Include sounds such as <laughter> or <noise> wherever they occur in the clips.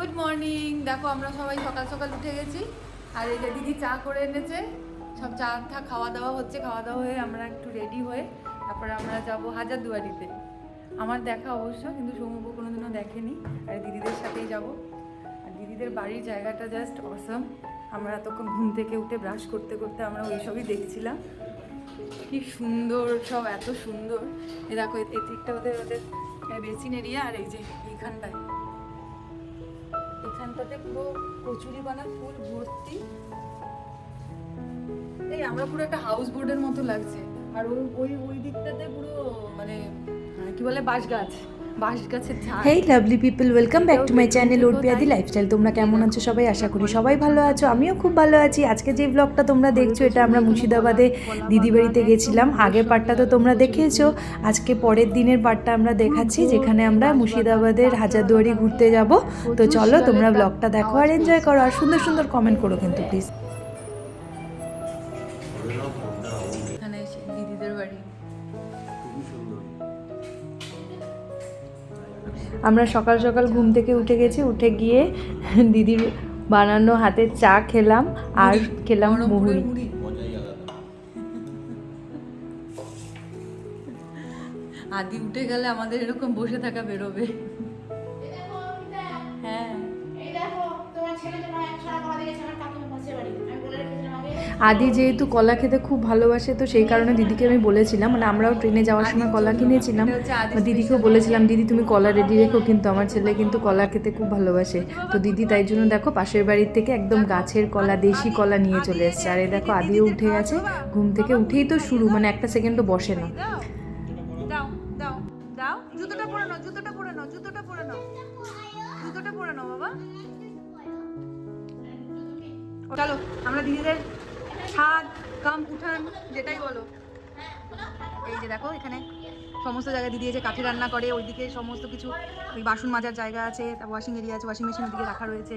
Good morning দেখো, আমরা সবাই সকাল সকাল উঠে গেছি। আর এই যে দিদি চা করে এনেছে। সব চা টা খাওয়া দাওয়া হচ্ছে। খাওয়া দাওয়া হয়ে আমরা একটু রেডি হয়ে তারপরে আমরা যাব হাজারদুয়ারিতে। আমার দেখা অবশ্য, কিন্তু সৌম্য কোনোদিনও দেখেনি। আর দিদিদের সাথেই যাব। আর দিদিদের বাড়ির জায়গাটা জাস্ট অসম আমরা এতক্ষণ ঘুম থেকে উঠে ব্রাশ করতে করতে আমরা ওইসবই দেখছিলাম। কি সুন্দর সব, এত সুন্দর। এ দেখো এদিকটা ওদের ওদের বেসিন এরিয়া আর এই যে এইখানটায়। এখানটাতে পুরো কচুরি বানা ফুল ভর্তি। এই আমরা পুরো একটা হাউস বোর্ডের মতো লাগছে। আর ওই ওই ওই দিকটাতে পুরো মানে কি বলে বাঁশ গাছ hey lovely people welcome back to my channel ওরপিয়াদি lifestyle তোমরা কেমন আছো? সবাই আশা করি সবাই ভালো আছো। আমিও খুব ভালো আছি। আজকে যে ব্লগটা তোমরা দেখছ এটা আমরা মুর্শিদাবাদে দিদি বাড়িতে গেছিলাম। আগের পার্টটা তো তোমরা দেখেছ। আজকে পরের দিনের পার্টটা আমরা দেখাচ্ছি যেখানে আমরা মুর্শিদাবাদের হাজারদুয়ারি ঘুরতে যাব। তো চলো তোমরা ব্লগটা দেখো আর এনজয় করো। আর সুন্দর সুন্দর কমেন্ট করো কিন্তু প্লিজ আমরা সকাল সকাল ঘুম থেকে উঠে গেছি উঠে গিয়ে <laughs> দিদির বানানো হাতে চা খেলাম আর খেলাম মুহুরি মুড়ি। আদি উঠে গেলে আমাদের এরকম বসে থাকা বেরোবে। আদি যেহেতু কলা খেতে খুব ভালোবাসে তো সেই কারণে দিদিকে আমি বলেছিলাম মানে আমরাও ট্রেনে যাওয়ার সময় কলা কিনেছিলাম। বা দিদিকেও বলেছিলাম দিদি তুমি কলা রেডি রেখো কিন্তু আমার ছেলে কিন্তু কলা খেতে খুব ভালোবাসে। তো দিদি তাই জন্য দেখো পাশের বাড়ির থেকে একদম গাছের কলা দেশি কলা নিয়ে চলে এসছে। আর এই দেখো আদিও উঠে আছে ঘুম থেকে উঠেই তো শুরু মানে একটা সেকেন্ডও বসে না। দাও দাও দাও জুতোটা পরে নাও জুতোটা পরে নাও জুতোটা পরে নাও। জুতোটা পরে নাও বাবা। চলো আমরা দিদিদের ছাদ কাম উঠান, যেটাই বলো। এই যে দেখো, এখানে সমস্ত জায়গায় দিদি যে কাঠে রান্না করে, ওইদিকে সমস্ত কিছু, ওই বাসন মাজার জায়গা আছে ওয়াশিং এরিয়া আছে ওয়াশিং মেশিন ওদিকে রাখা রয়েছে।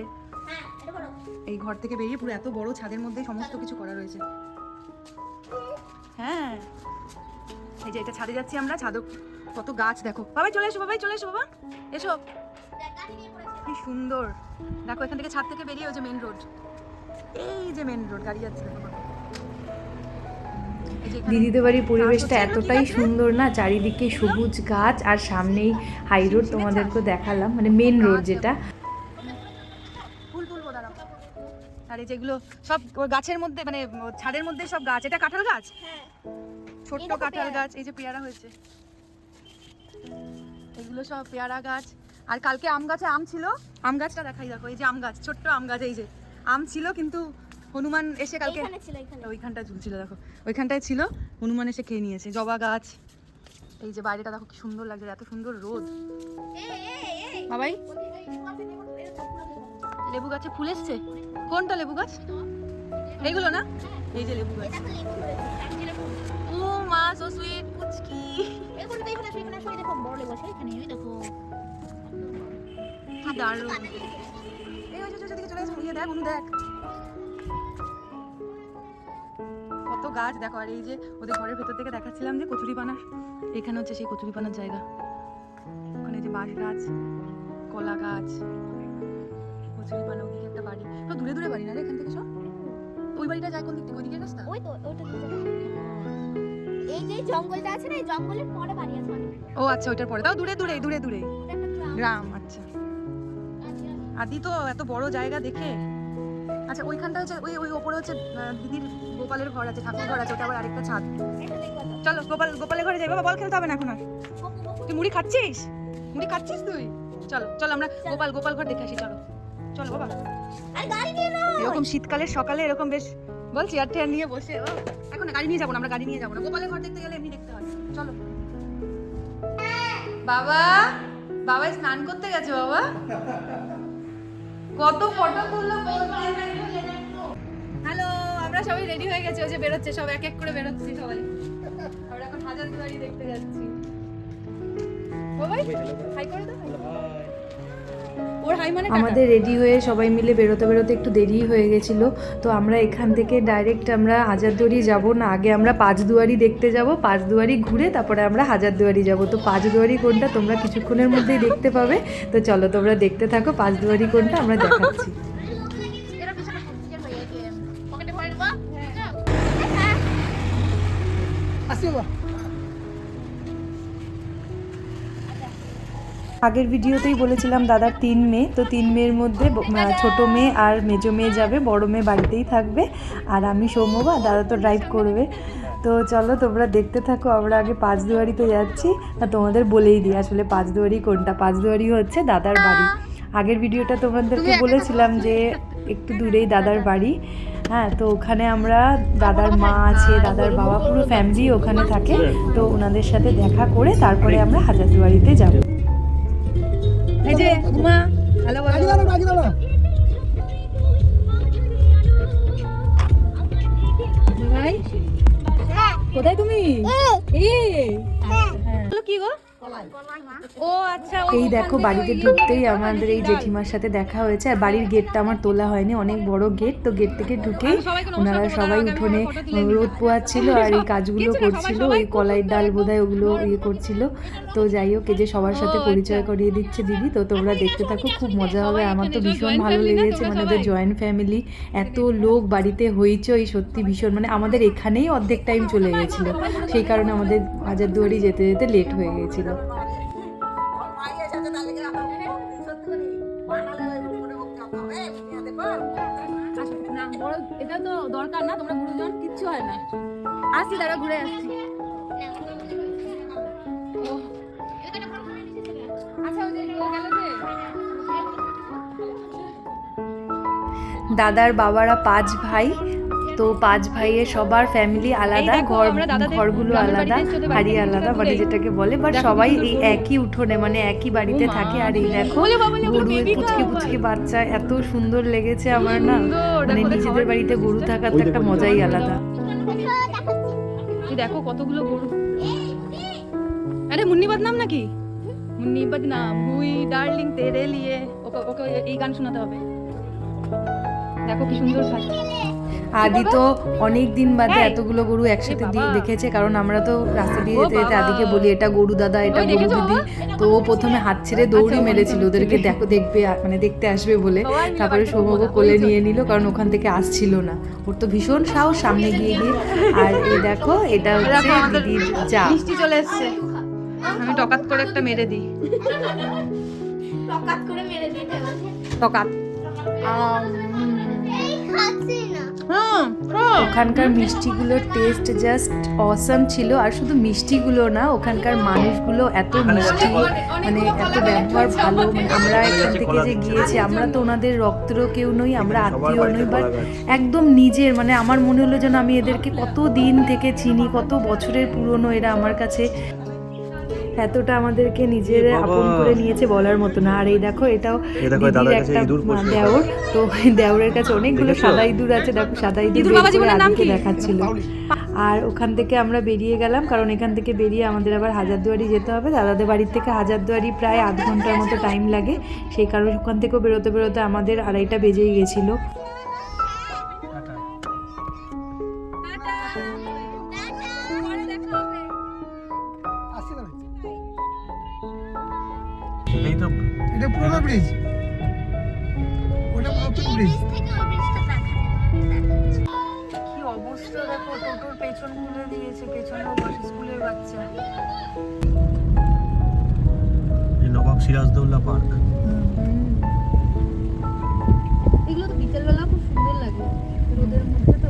এই ঘর থেকে বেরিয়ে পুরো এত বড় ছাদের মধ্যে সমস্ত কিছু করা রয়েছে। হ্যাঁ। এই যে এটা ছাদে যাচ্ছি আমরা ছাদ কত গাছ, দেখো। বাবাই, চলে এসো, বাবাই, চলে এসো, বাবা। এসো। কি সুন্দর। দেখো, এখান থেকে ছাদ থেকে বেরিয়ে ওই যে মেন রোড এই যে মেন রোড গাড়ি যাচ্ছে দেখো দিদিদের বাড়ির পরিবেশটা এতটাই সুন্দর না? চারিদিকে সবুজ গাছ আর সামনেই হাই রোড তোমাদেরকে দেখালাম মানে মেন রোড যেটা। ফুল ফুল দাঁড়াও। আর এই যেগুলো সব গাছের মধ্যে মানে ছাদের মধ্যে সব গাছ এটা কাঁঠাল গাছ? হ্যাঁ। ছোট্ট কাঁঠাল গাছ এই যে পেয়ারা হয়েছে। এগুলো সব পেয়ারা গাছ। আর কালকে আম গাছে আম ছিল? আম গাছটা দেখাই দেখো এই যে আম গাছ ছোট্ট আম গাছ এই যে। আম ছিল কিন্তু হনুমান এসে কালকে ওইখানটা ঝুলছিল দেখো। ওইখানটায় ছিল হনুমান এসে খেয়ে নিয়েছে। জবা গাছ। এই যে বাইরেটা দেখো কি সুন্দর লাগছে এত সুন্দর রোদ। বাবাই। লেবু গাছে ফুল এসছে? কোনটা লেবু গাছ? এইগুলো না? এই যে লেবু গাছ। ও মা সো সুইট পুচকি। দারুণ। এই ওই চলে গেছে দেখ উনি দেখ। কত গাছ দেখো আর এই যে ওদের ঘরের ভেতর থেকে দেখাচ্ছিলাম যে কচুরি পানার এখানে হচ্ছে সেই কচুরি পানার জায়গা। ওখানে যে বাঁশ গাছ কলা গাছ কচুরি পানা ওদিকে একটা বাড়ি। তো দূরে দূরে বাড়ি না রে এখান থেকে সব? ওই বাড়িটা যায় কোন দিক থেকে? ওইদিকে রাস্তা? ওই তো ওইটা দিয়ে এই যে জঙ্গলটা আছে না এই জঙ্গলের পরে বাড়ি আছে ও আচ্ছা ওইটার পরে। তাও দূরে দূরে দূরে দূরে। গ্রাম। গ্রাম আচ্ছা। আদি তো এত বড় জায়গা দেখে। আচ্ছা ওইখানটা হচ্ছে ওই ওই ওপরে হচ্ছে দিদির গোপালের ঘর আছে ঠাকুর ঘর আছে ওটা আবার আরেকটা ছাদ। চলো গোপাল গোপালের ঘরে যাই বাবা বল খেলতে হবে না এখন। আর তুই মুড়ি খাচ্ছিস? মুড়ি খাচ্ছিস তুই? চলো চলো আমরা গোপাল গোপাল ঘর দেখে আসি চলো। চলো বাবা। আরে গাড়ি নিয়ে নাও। এরকম শীতকালের সকালে এরকম বেশ বল চেয়ার টেয়ার নিয়ে বসে ও, এখন গাড়ি নিয়ে যাব না আমরা গাড়ি নিয়ে যাব না। গোপালের ঘর দেখতে গেলে এমনি দেখতে হয়। চলো। বাবা বাবা স্নান করতে গেছে বাবা। কত ফটো তুললো সবাই রেডি হয়ে গেছি ওই যে বেরোচ্ছে, সব এক এক করে বেরোচ্ছি সবাই। আমরা এখন হাজার দুয়ারি দেখতে যাচ্ছি। মানে আমাদের রেডি হয়ে সবাই মিলে বেরোতে বেরোতে একটু দেরি হয়ে গেছিল, তো আমরা এখান থেকে ডাইরেক্ট আমরা হাজারদুয়ারি যাব না, আগে আমরা পাঁচদুয়ারি দেখতে যাব পাঁচদুয়ারি ঘুরে তারপরে আমরা হাজারদুয়ারি যাব। তো পাঁচদুয়ারি কোনটা তোমরা কিছুক্ষণের মধ্যেই দেখতে পাবে, তো চলো তোমরা দেখতে থাকো পাঁচদুয়ারি কোনটা আমরা দেখাচ্ছি। আগের ভিডিওতেই বলেছিলাম দাদার তিন মেয়ে তো তিন মেয়ের মধ্যে ছোট মেয়ে আর মেজো মেয়ে যাবে বড় মেয়ে বাড়িতেই থাকবে আর আমি সৌম্যবা দাদা তো ড্রাইভ করবে। তো চলো তোমরা দেখতে থাকো আমরা আগে পাঁচদুয়ারিতে যাচ্ছি আর তোমাদের বলেই দিই আসলে পাঁচদুয়ারি কোনটা? পাঁচদুয়ারি হচ্ছে দাদার বাড়ি। আগের ভিডিওটা তোমাদেরকে বলেছিলাম যে একটু দূরেই দাদার বাড়ি। হ্যাঁ তো ওখানে আমরা দাদার মা আছে দাদার বাবা পুরো ফ্যামিলি ওখানে থাকে। তো ওনাদের সাথে দেখা করে তারপরে আমরা হাজারদুয়ারিতে যাব। এই যে উমা হ্যালো কোথায় তুমি? কি গো? এই দেখো বাড়িতে ঢুকতেই আমাদের এই জেঠিমার সাথে দেখা হয়েছে আর বাড়ির গেটটা আমার তোলা হয়নি অনেক বড় গেট তো গেট থেকে ঢুকেই আমি সবাইকে নমস্কার ওনারা সবাই উঠোনে। রোদ পোয়াচ্ছিল আর এই কাজগুলো করছিল ওই কলাইয়ের ডাল বোধহয় ওগুলো ইয়ে করছিল। তো যাই হোক এই যে সবার সাথে পরিচয় আচ্ছা। করিয়ে দিচ্ছে দিদি তো তোমরা দেখতে থাকো খুব মজা হবে আমার তো ভীষণ ভালো লেগেছে মানে ওদের জয়েন্ট ফ্যামিলি এত লোক বাড়িতে হইচই সত্যি ভীষণ মানে আমাদের এখানেই অর্ধেক টাইম চলে গেছিল। সেই কারণে আমাদের হাজারদুয়ারি যেতে যেতে লেট হয়ে গেছিল। এটা তো দরকার না, তোমরা গুরুজন, কিচ্ছু হয় না। দাঁড়া ঘুরে আসছি। দাদার বাবারা পাঁচ ভাই তো পাঁচ ভাইয়ের সবার ফ্যামিলি আলাদা ঘর ঘরগুলো আলাদা বাড়ি আলাদা কিছুটা মানে যেটাকে বলে বাট সবাই এই একই উঠোনে মানে একই বাড়িতে থাকে। আর এই দেখো গরু পুচকি। পুচকি বাচ্চা এত সুন্দর লেগেছে আমার না। মানে নিজেদের বাড়িতে গরু থাকার তো একটা মজাই আলাদা। তুই দেখো কতগুলো গরু। আরে মুন্নি বদনাম নাকি? মুন্নি বদনাম হুই ডার্লিং তেরে লিয়ে ওকে ওকে এই গান শোনাতে হবে। দেখো কি সুন্দর খাচ্ছে আদি তো অনেক দিন বাদে এতগুলো গরু একসাথে দিয়ে দেখেছে কারণ আমরা তো রাস্তা দিয়ে যেতে যেতে আদিকে বলি এটা গরু দাদা এটা গরু? দিদি। তো ও প্রথমে হাত ছেড়ে দৌড়ি আচ্ছা, মেরেছিল ওদেরকে দেখো। দেখো দেখবে মানে দেখতে আসবে বলে। তারপরে না, কোলে নিয়ে নিল কারণ ওখান থেকে আসছিল না। ওর তো ভীষণ সাহস সামনে গিয়ে গিয়ে। আর এই দেখো এটা হচ্ছে দিদির চা মিষ্টি চলে এসছে। আমি টকাত করে একটা মেরে দিই। টকাত করে মেরে হবে। টকাত। হুম ওখানকার মিষ্টিগুলোর টেস্ট জাস্ট অসাম ছিল। আর শুধু মিষ্টিগুলো না ওখানকার মানুষগুলো এত মিষ্টি মানে এত ব্যবহার ভালো। মানে আমরা এখান থেকে যে গিয়েছি আমরা তো ওনাদের রক্তের কেউ নই আমরা আত্মীয় নই বাট একদম নিজের মানে আমার মনে হলো যেন আমি এদেরকে কত দিন থেকে চিনি কত বছরের পুরনো এরা আমার কাছে। এতটা আমাদেরকে নিজের আপন করে নিয়েছে বলার মতো না। আর এই দেখো এটাও দিদির একটা দেওর। তো দেওরের কাছে অনেকগুলো সাদা ইঁদুর আছে দেখো সাদা ইঁদুর আদিকে দেখাচ্ছিল। আর ওখান থেকে আমরা বেরিয়ে গেলাম কারণ এখান থেকে বেরিয়ে আমাদের আবার হাজারদুয়ারি যেতে হবে। দাদাদের বাড়ির থেকে হাজারদুয়ারি প্রায় আধ ঘণ্টার মতো টাইম লাগে। সেই কারণে ওখান থেকেও বেরোতে বেরোতে আমাদের আড়াইটা বেজেই গেছিল। সিরাজদৌল্লা পার্ক। এগুলো তো বিকেল খুব সুন্দর লাগে। রোদের মধ্যে তো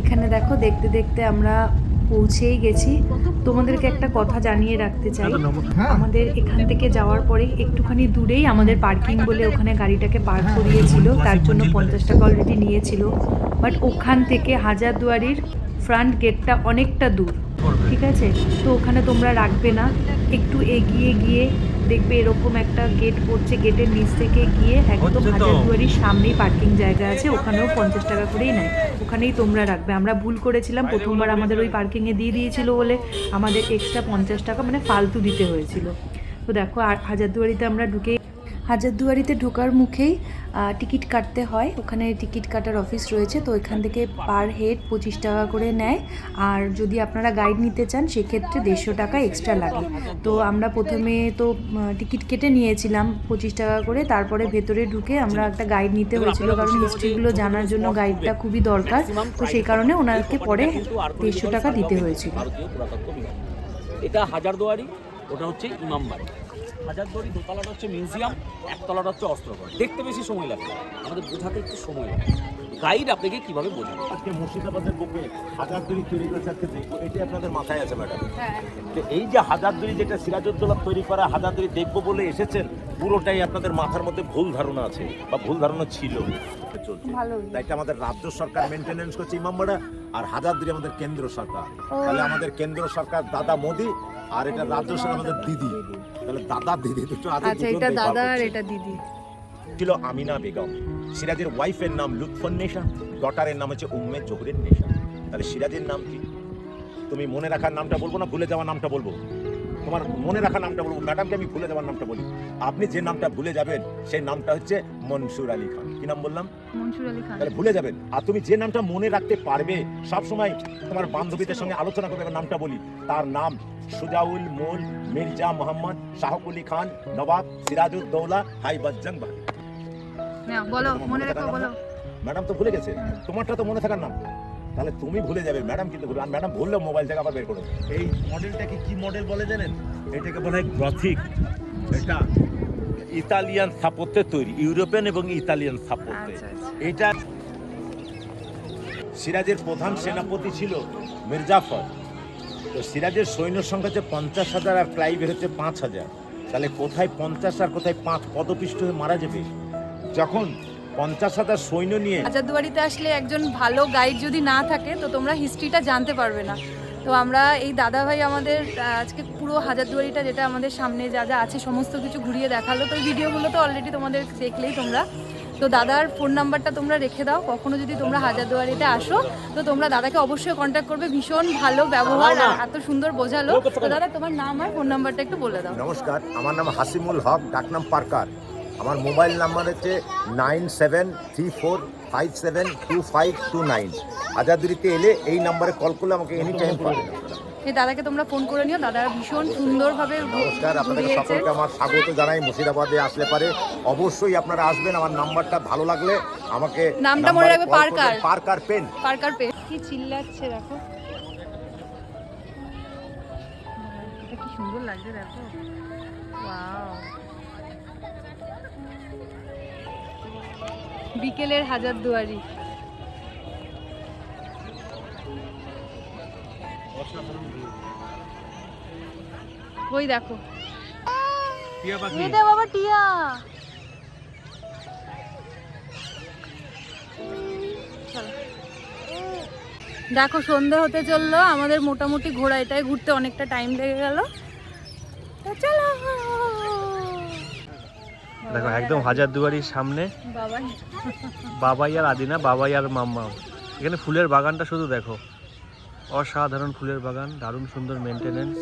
এখানে দেখো দেখতে দেখতে আমরা পৌঁছেই গেছি। তোমাদেরকে একটা কথা জানিয়ে রাখতে চাই। হ্যাঁ। আমাদের এখান থেকে যাওয়ার পরে একটুখানি দূরেই আমাদের পার্কিং বলে ওখানে গাড়িটাকে পার্ক করিয়েছিল। তার জন্য পঞ্চাশ টাকা অলরেডি নিয়েছিল। বাট ওখান থেকে হাজারদুয়ারির ফ্রন্ট গেটটা অনেকটা দূর। ঠিক আছে? তো ওখানে তোমরা রাখবে না। একটু এগিয়ে গিয়ে দেখবে এরকম একটা গেট পড়ছে। গেটের নিচ থেকে গিয়ে একদম। হাজারদুয়ারির সামনেই পার্কিং জায়গা আছে। ওখানেও পঞ্চাশ টাকা করেই নেয়। ওখানেই তোমরা রাখবে। আমরা ভুল করেছিলাম। প্রথমবার আমাদের ওই পার্কিংয়ে দিয়ে দিয়েছিল বলে আমাদের এক্সট্রা পঞ্চাশ টাকা মানে ফালতু দিতে হয়েছিল। তো দেখো আর হাজারদুয়ারিতে আমরা ঢুকে হাজারদুয়ারিতে ঢোকার মুখেই টিকিট কাটতে হয়। ওখানে টিকিট কাটার অফিস রয়েছে, তো এখান থেকে পার হেড পঁচিশ টাকা করে নেয়। আর যদি আপনারা গাইড নিতে চান, সেক্ষেত্রে দেড়শো টাকা এক্সট্রা লাগে। তো আমরা প্রথমে তো টিকিট কেটে নিয়েছিলাম পঁচিশ টাকা করে। তারপরে ভেতরে ঢুকে আমরা একটা গাইড নিতে হয়েছিল, কারণ হিস্ট্রিগুলো জানার জন্য গাইডটা খুবই দরকার। তো সেই কারণে ওনাকে পরে দেড়শো টাকা দিতে হয়েছিল। এটা হাজারদুয়ারি, ওটা হচ্ছে ইমামবাড়ি। হাজারদুয়ারি দোতলাটা হচ্ছে মিউজিয়াম একতলাটা হচ্ছে অস্ত্রঘর। দেখতে বেশি সময় লাগে। আমাদের বোঝাতে একটু সময় লাগে। গাইড আপনাকে কীভাবে বোঝাবে? আজকে মুর্শিদাবাদের বুকে হাজার দুরি তৈরি করেছে আজকে দেখব। এটাই আপনাদের মাথায় আছে ম্যাডাম। হ্যাঁ। তো এই যে হাজার দুরি যেটা সিরাজউদ্দৌলা তৈরি করা হাজার দুরি দেখব বলে এসেছেন পুরোটাই আপনাদের মাথার মধ্যে ভুল ধারণা আছে বা ভুল ধারণা ছিল। চলছে। ভালো তাই এটা আমাদের রাজ্য সরকার মেনটেনেন্স করছে ইমামবাড়া আর হাজার দুরি আমাদের কেন্দ্র সরকার। তাহলে আমাদের কেন্দ্র সরকার দাদা মোদি আর এটা রাজ্য সরকার আমাদের দিদি। তাহলে দাদা দিদি দুটো আছে আচ্ছা এটা দাদা আর এটা দিদি। ছিল আমিনা বেগম। সিরাজের ওয়াইফের নাম লুৎফন নেশা ডটারের নাম হচ্ছে উম্মে জহুরের নেশা। তাহলে সিরাজের নাম কি? তুমি মনে রাখার নামটা বলব না ভুলে যাওয়ার নামটা বলব? তোমার মনে রাখার নামটা বলব। ম্যাডামকে আমি ভুলে যাওয়ার নামটা বলি। আপনি যে নামটা ভুলে যাবেন সেই নামটা হচ্ছে মনসুর আলী খান। কি নাম বললাম? মনসুর আলী খান। তাহলে ভুলে যাবেন। আর তুমি যে নামটা মনে রাখতে পারবে সব সময় তোমার বান্ধবীদের সঙ্গে আলোচনা করবে নামটা বলি। তার নাম সুজাউল মোল মির্জা মোহাম্মদ শাহকুলি খান নবাব সিরাজউদ্দৌলা হাইবাজ্জাং বাহাদুর না, বলো মনে রাখো বলো। ম্যাডাম তো ভুলে গেছে। তোমারটা তো মনে থাকার নাম। তাহলে তুমি ভুলে যাবে ম্যাডাম কিন্তু ভুলে আর ম্যাডাম ভুললেও মোবাইল থেকে আবার বের করো এই মডেলটাকে কি মডেল বলে জানেন? এটাকে বলা হয় গ্রথিক। এটা ইতালিয়ান স্থাপত্যের তৈরি ইউরোপিয়ান এবং ইতালিয়ান স্থাপত্যে আচ্ছা আচ্ছা। এটা সিরাজের প্রধান সেনাপতি ছিল মির্জাফর। তো সিরাজের সৈন্য সংখ্যা হচ্ছে পঞ্চাশ হাজার আর ক্লাইভের হচ্ছে পাঁচ হাজার, তাহলে কোথায় পঞ্চাশ আর কোথায় পাঁচ পদপিষ্ট হয়ে মারা যাবে? যখন পঞ্চাশ হাজার সৈন্য নিয়ে হাজারদুয়ারিতে আসলে একজন ভালো গাইড যদি না থাকে, তো তোমরা হিস্ট্রিটা জানতে পারবে না। তো আমরা এই দাদা ভাই আমাদের আজকে পুরো হাজারদুয়ারিটা যেটা আমাদের সামনে যা যা আছে, সমস্ত কিছু ঘুরিয়ে দেখাল। তো ভিডিওগুলো তো অলরেডি তোমাদের দেখলেই তোমরা তো দাদার ফোন নাম্বারটা তোমরা রেখে দাও। কখনো যদি তোমরা হাজারদুয়ারিতে আসো তো তোমরা দাদাকে অবশ্যই কন্ট্যাক্ট করবে। ভীষণ ভালো ব্যবহার আর এত সুন্দর বোঝালো। তো দাদা তোমার নাম আর ফোন নাম্বারটা একটু বলে দাও। নমস্কার আমার নাম হাসিমুল হক ডাকনাম পার্কার। আমার মোবাইল নাম্বার হচ্ছে nine seven three four five seven two five two nine হাজারদুরিতে এলে এই নাম্বারে কল করলে আমাকে এনি টাইম পাবেন এই দাদাকে তোমরা ফোন করে নিও। দাদা ভীষণ সুন্দরভাবে নমস্কার আপনাদের সকলকে আমার স্বাগত জানাই। মুর্শিদাবাদে আসলে পারে। অবশ্যই আপনারা আসবেন। আমার নাম্বারটা ভালো লাগলে আমাকে নামটা মনে রাখবে, পার্কার। পার্কার পেন পার্কার পে কি চিল্লাচ্ছে দেখো। কি সুন্দর লাগছে দেখো। ওয়াও বিকেলের হাজার দুয়ারি। ওই দেখো। এটা বাবা টিয়া। দেখো সন্ধে হতে চলল আমাদের মোটামুটি ঘোরা এটাই ঘুরতে অনেকটা টাইম লেগে গেল। চলো। দেখো একদম হাজারদুয়ারির সামনে। বাবাই। আর আদিনা বাবাই আর মাম্মা এখানে ফুলের বাগানটা শুধু দেখো। অসাধারণ ফুলের বাগান দারুণ সুন্দর মেনটেনেন্স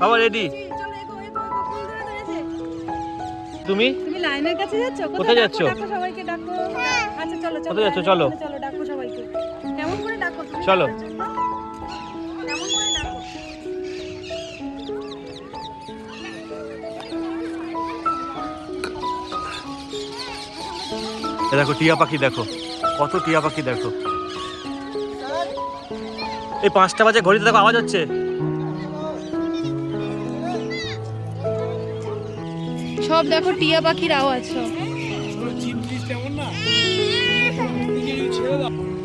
বাবা রেডি তুমি? তুমি লাইনের কাছে যাচ্ছ? কোথায় যাচ্ছ? সবাইকে ডাকো। আচ্ছা চলো চলো কোথায় যাচ্ছ? চলো। চলো ডাকো সবাইকে। কেমন করে ডাকো চলো। দেখো টিয়া পাখি দেখো। কত টিয়া পাখি দেখো। এই পাঁচটা বাজে ঘড়িতে দেখো আওয়াজ হচ্ছে। সব দেখো টিয়া পাখির আওয়াজ সব।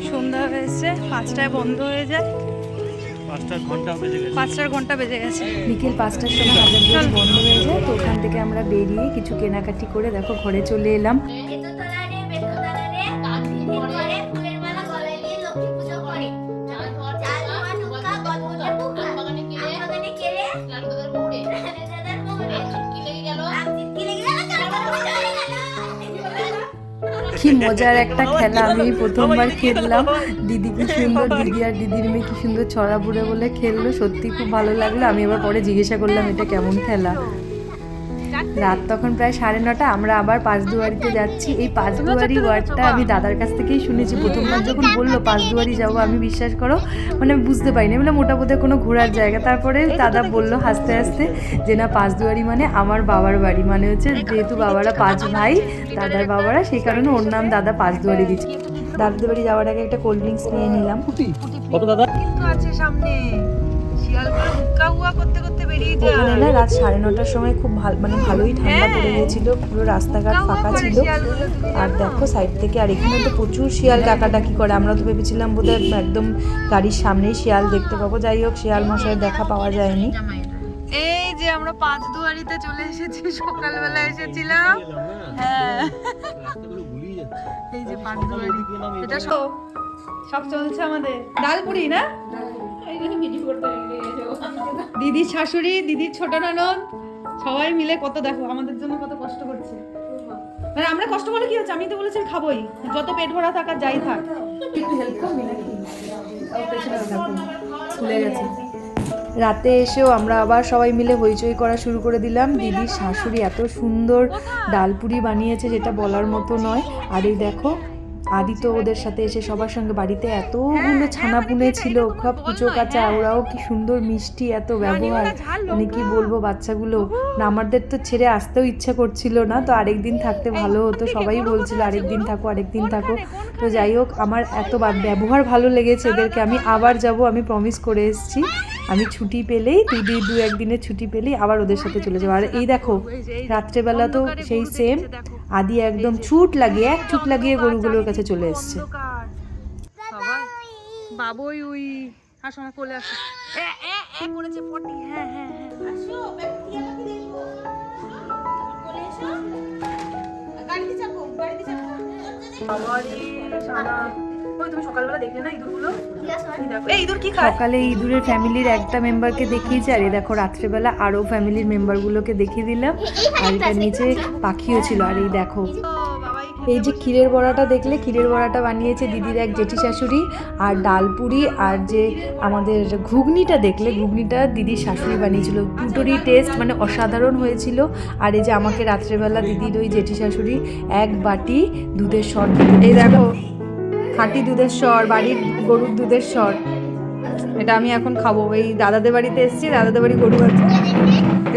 সন্ধ্যা হয়েছে পাঁচটায় বন্ধ হয়ে যায়। ঘণ্টা বেজে গেছে। পাঁচটার ঘণ্টা বেজে গেছে। বিকেল পাঁচটার সময় হাজারদুয়ারি বন্ধ হয়ে যায় তো ওখান থেকে আমরা বেরিয়ে কিছু কেনাকাটি করে দেখো ঘরে চলে এলাম। কি মজার একটা খেলা। আমি প্রথমবার খেললাম। দিদি কি সুন্দর, দিদি আর দিদির মেয়ে কি সুন্দর ছড়া বুড়ে বলে খেললো। সত্যি খুব ভালো লাগল। আমি এবার পরে জিজ্ঞাসা করলাম, এটা কেমন খেলা? রাত তখন প্রায় সাড়ে নটা আমরা আবার পাঁচদুয়ারিতে যাচ্ছি। এই পাঁচদুয়ারি ওয়ার্ডটা আমি দাদার কাছ থেকেই শুনেছি। প্রথমবার যখন বলল পাঁচদুয়ারি যাব আমি বিশ্বাস করো মানে আমি বুঝতে পারিনি। বলে মোটামুটি কোনো ঘোরার জায়গা। তারপরে দাদা বলল হাসতে হাসতে যে না পাঁচদুয়ারি মানে আমার বাবার বাড়ি। মানে হচ্ছে যেহেতু বাবারা পাঁচ ভাই দাদার বাবারা সেই কারণে ওর নাম দাদা পাঁচদুয়ারি দিচ্ছে। দাদাদের বাড়ি যাওয়ার আগে একটা কোল্ড ড্রিঙ্কস নিয়ে নিলাম। কত দাদা? কিন্তু আছে সামনে। শিয়ালগুলো হুক্কা হুয়া করতে করতে বেরিয়ে ওখানে না রাত সাড়ে নটার সময় খুব ভালো মানে ভালোই ঠান্ডা পড়ে গিয়েছিল পুরো রাস্তাঘাট ফাঁকা ছিল। আর দেখো। সাইড থেকে আর এখানে তো প্রচুর শিয়াল ডাকাডাকি করে। আমরা তো ভেবেছিলাম বোধহয় একদম গাড়ির সামনেই শিয়াল দেখতে পাবো। যাই হোক শিয়াল মশাই দেখা পাওয়া যায়নি। এই যে আমরা পাঁচ দুয়ারিতে চলে এসেছি সকালবেলা এসেছিলাম। হ্যাঁ। এই যে পাঁচ দুয়ারি। এটা সব চলছে আমাদের। ডালপুরি না? দিদির শাশুড়ি দিদির ছোট ননদ সবাই মিলে কত দেখো আমাদের জন্য কত কষ্ট করছে। মানে আমরা কষ্ট করলে কি হচ্ছে? আমি তো বলেছি খাবোই। যত পেট ভরা থাক যাই থাক। একটু হেল্প করবি নাকি ও, পেছনে রাখো। খুলে গেছে। রাতে এসেও আমরা আবার সবাই মিলে হইচই করা শুরু করে দিলাম। দিদির শাশুড়ি এত সুন্দর ডালপুরি বানিয়েছে যেটা বলার মতো নয়। আর এই দেখো আদি তো ওদের সাথে এসে সবার সঙ্গে বাড়িতে এতগুলো ছানা পুনে ছিল সব কুচো কাঁচা ওরাও কি সুন্দর মিষ্টি এত ব্যবহার। মানে কি বলব বাচ্চাগুলো? না আমাদের তো ছেড়ে আসতেও ইচ্ছা করছিল না তো আরেকদিন থাকতে ভালো হতো সবাই বলছিল আরেকদিন থাকো আরেকদিন থাকো। তো যাই হোক আমার এত ব্যবহার ভালো লেগেছে এদেরকে আমি আবার যাব আমি প্রমিস করে এসেছি। আমি ছুটি পেলেই দুই দু একদিনের ছুটি পেলেই আবার ওদের সাথে চলে যাব। আর এই দেখো রাত্রেবেলা তো সেই সেম আদি একদম ছুট লাগিয়ে এক ছুট লাগিয়ে গরুগুলোর কাছে চলে এসছে। বাবুই উই। আসো আমার কোলে আসো। এ এ এ করেছে পটি। হ্যাঁ হ্যাঁ হ্যাঁ বাবারে সারা। ওই তুমি সকালবেলা দেখলে না ইঁদুরগুলো? এই ইঁদুর কি খায়? সকালে ইঁদুরের ফ্যামিলির একটা মেম্বারকে দেখিয়েছি আর এই দেখো রাত্রেবেলা আরও ফ্যামিলির মেম্বারগুলোকে দেখিয়ে দিলাম। আর এটা নিচে পাখিও ছিল আর এই দেখো। এই যে ক্ষীরের বড়াটা দেখলে ক্ষীরের বড়াটা বানিয়েছে দিদির এক জেঠি শাশুড়ি আর ডালপুরি আর যে আমাদের ঘুগনিটা দেখলে ঘুগনিটা দিদির শাশুড়ি বানিয়েছিল। দুটোরই টেস্ট মানে অসাধারণ হয়েছিল। আর এই যে আমাকে রাত্রেবেলা দিদির ওই জেঠি শাশুড়ি এক বাটি দুধের স্বর এই দেখো। খাঁটি দুধের স্বর বাড়ির গরুর দুধের স্বর। এটা আমি এখন খাব। এই দাদাদের বাড়িতে এসেছি দাদাদের বাড়ি গরু আছে।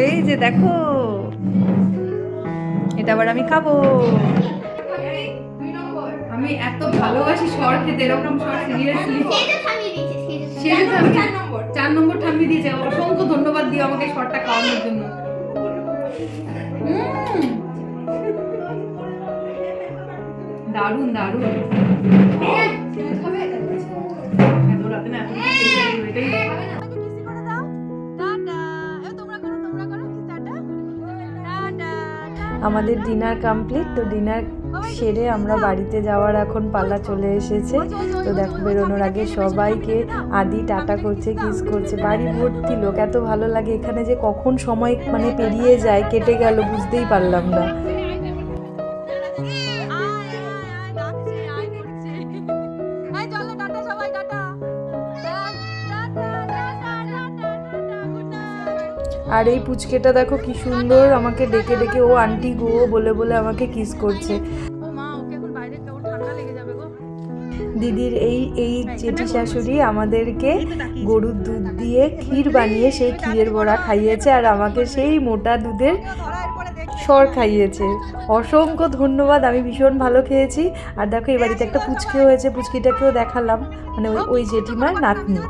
এই যে দেখো এটা আবার আমি খাব। আমি এত ভালোবাসি শর খেতে এরকম শর সিরিয়াসলি তো থামিয়ে দিয়েছে, চার নম্বর। চার নম্বর ঠাম্মি দিয়েছে। অসংখ্য ধন্যবাদ দিও আমাকে শরটা খাওয়ানোর জন্য। দারুণ দারুণ। আমাদের ডিনার কমপ্লিট তো ডিনার সেরে আমরা বাড়িতে যাওয়ার এখন পাল্লা চলে এসেছে। তো দেখো, বেরোনোর আগে সবাইকে, আদি, টাটা করছে কিস করছে। বাড়ি ভর্তি লোক, এত ভালো লাগে। এখানে যে কখন সময় মানে পেরিয়ে যায়, কেটে গেল, বুঝতেই পারলাম না। আর এই পুচকেটা দেখো কি সুন্দর আমাকে ডেকে ডেকে ও আন্টি গো বলে বলে আমাকে কিস করছে। দিদির এই এই জেঠি শাশুড়ি আমাদেরকে গরুর দুধ দিয়ে ক্ষীর বানিয়ে সেই ক্ষীরের বড়া খাইয়েছে আর আমাকে সেই মোটা দুধের সর খাইয়েছে। অসংখ্য ধন্যবাদ আমি ভীষণ ভালো খেয়েছি। আর দেখো এই বাড়িতে একটা পুচকে হয়েছে পুচকিটাকেও দেখালাম। মানে ওই জেঠিমার নাতনি।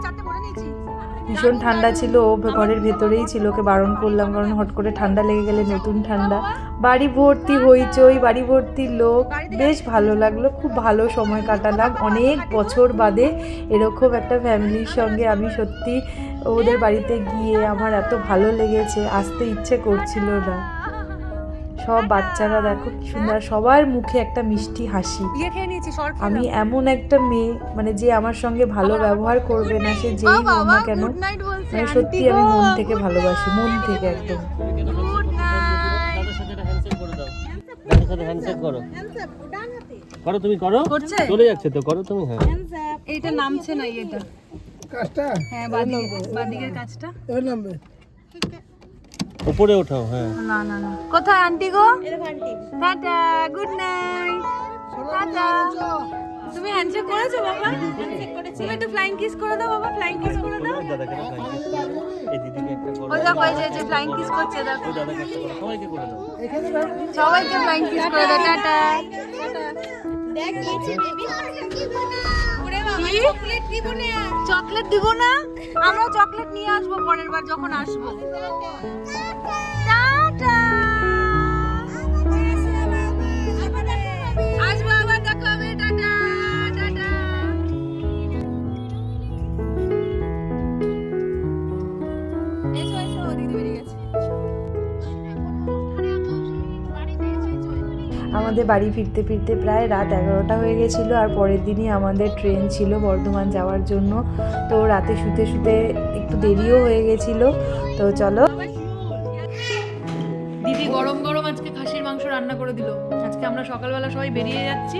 ভীষণ ঠান্ডা ছিল ঘরের ভেতরেই ছিল, ওকে বারণ করলাম, কারণ হট করে ঠান্ডা লেগে গেলে নতুন ঠান্ডা। বাড়ি ভর্তি হইচই, বাড়ি ভর্তি লোক, বেশ ভালো লাগল, খুব ভালো সময় কাটালাম। অনেক বছর বাদে এরকম একটা ফ্যামিলির সঙ্গে আমি সত্যি ওদের বাড়িতে গিয়ে আমার এত ভালো লেগেছে, আসতে ইচ্ছে করছিল না। সব বাচ্চারা দেখো কি সুন্দর। সবার মুখে একটা মিষ্টি হাসি। খেয়ে নিয়েছি সর আমি এমন একটা মেয়ে মানে যে আমার সঙ্গে ভালো ব্যবহার করবে না সে যেই হোক না কেন গুড মানে সত্যি আমি মন থেকে ভালোবাসি মন থেকে একদম। হ্যান্ডশেক করে তুমি করো। চলে যাচ্ছে তো করো তুমি হ্যাঁ। এইটা নামছে না এটা কাজটা? হ্যাঁ বাদিকে বাদিকের কাজটা। নামবে। উপরে ওঠাও হ্যাঁ। না না না। কোথায় আন্টি গো? Tata good night tata. তুমি হ্যান্ডশেক করেছ বাবা? তুমি একটু ফ্লাইং কিস করে দাও বাবা ফ্লাইং কিস করে দাও। দাদাকে একটা flying kiss এই দিদিকে একটা করো ওই দেখো এই যে যে ফ্লাইং কিস করছে দেখো। ওই দাদাকে একটা করো সবাইকে করে দাও। সবাইকে ফ্লাইং কিস করে দাও টাটা। দেখ নিচে বেবি চকলেট দিব না? আমরা চকলেট নিয়ে আসব পরের বার যখন আসব। আমাদের বাড়ি ফিরতে ফিরতে প্রায় রাত এগারোটা হয়ে গেছিল আর পরের দিনই আমাদের ট্রেন ছিল বর্ধমান যাওয়ার জন্য। তো রাতে শুতে শুতে একটু দেরিও হয়ে গেছিল। তো চলো। দিদি গরম গরম আজকে খাসির মাংস রান্না করে দিল। আজকে আমরা সকালবেলা সবাই বেরিয়ে যাচ্ছি।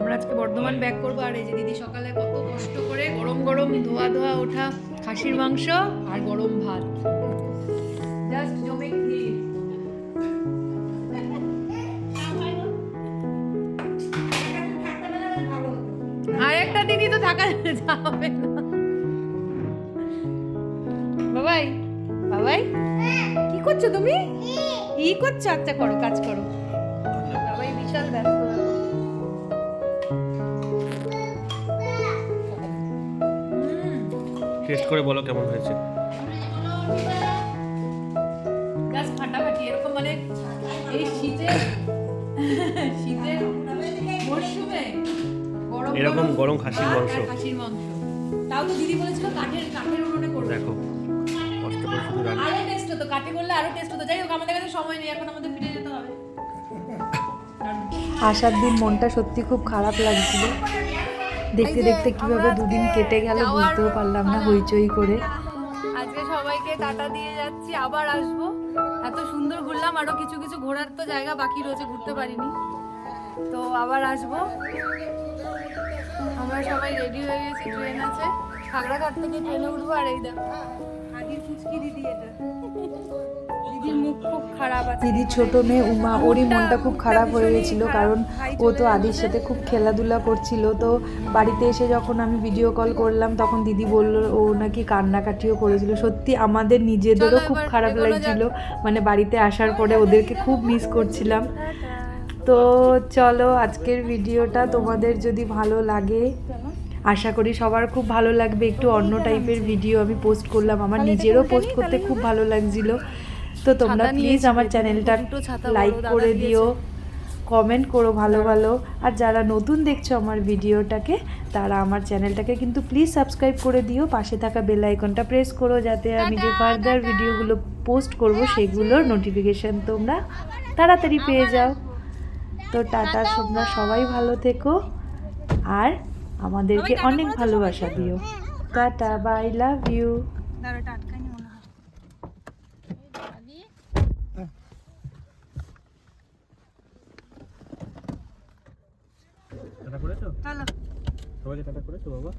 আমরা আজকে বর্ধমান ব্যাক করব। আর এই যে দিদি সকালে কত কষ্ট করে গরম গরম ধোয়া ধোয়া ওঠা খাসির মাংস আর গরম ভাত। জাস্ট জমে থাকা যাবে না। বাবাই বাবাই কি করছ তুমি? কি করছ? আচ্ছা করো কাজ করো। বাবাই বিশাল ব্যস্ত। টেস্ট করে বলো কেমন হয়েছে। জাস্ট ফাটাফাটি এরকম মানে এই শীতে শীতের মরশুমে এরকম গরম? খাসির ভাত মাংস। খাসির মাংস। তাও তো দিদি বলেছিল কাঠের কাঠের উনুনে করবে। দেখো কষ্ট করে শুধু রান্না আরও টেস্ট হতো কাঠে করলে আরও টেস্ট হতো। যাই হোক আমাদের কাছে সময় নেই এখন আমাদের ফিরে যেতে হবে। আসার দিন মনটা সত্যি খুব খারাপ লাগছিল। দেখতে দেখতে কীভাবে দুদিন কেটে গেল বুঝতেও পারলাম না হইচই করে। আজকে সবাইকে টাটা দিয়ে যাচ্ছি আবার আসব। এত সুন্দর ঘুরলাম আরও কিছু কিছু ঘোরার তো জায়গা বাকি রয়েছে ঘুরতে পারিনি। তো আবার আসব। আমরা সবাই রেডি হয়ে গেছি ট্রেন আছে। খাগড়াঘাট থেকে ট্রেনে উঠবো আর এই দেখো। আগের ফুচকি দিদি এটা। দিদির খুব খারাপ আছে। দিদির ছোট মেয়ে উমা ওরই মনটা খুব খারাপ হয়ে গেছিল কারণ ও তো আদির সাথে খুব খেলাধুলা করছিল। তো বাড়িতে এসে যখন আমি ভিডিও কল করলাম তখন দিদি বলল ও নাকি কান্নাকাটিও করেছিল। সত্যি আমাদের নিজেদেরও খুব খারাপ লাগছিল। মানে বাড়িতে আসার পরে ওদেরকে খুব মিস করছিলাম। তো চলো আজকের ভিডিওটা তোমাদের যদি ভালো লাগে আশা করি সবার খুব ভালো লাগবে। একটু অন্য টাইপের ভিডিও আমি পোস্ট করলাম আমার নিজেরও পোস্ট করতে খুব ভালো লাগছিল। তো তোমরা প্লিজ আমার চ্যানেলটা লাইক করে দিও কমেন্ট করো ভালো ভালো। আর যারা নতুন দেখছ আমার ভিডিওটাকে তারা আমার চ্যানেলটাকে কিন্তু প্লিজ সাবস্ক্রাইব করে দিও। পাশে থাকা বেল আইকনটা প্রেস করো যাতে আমি যে ফার্দার ভিডিওগুলো পোস্ট করব সেগুলোর নোটিফিকেশন তোমরা তাড়াতাড়ি পেয়ে যাও। তো টাটা তোমরা সবাই ভালো থেকো। আর আমাদেরকে অনেক ভালোবাসা দিও। Tata bye love you. হয়। টাটা করেছ? চলো। সবাইকে টাটা করেছ বাবা?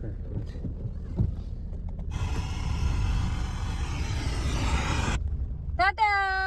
হ্যাঁ করেছি। টাটা টাটা করে দাও টাটা।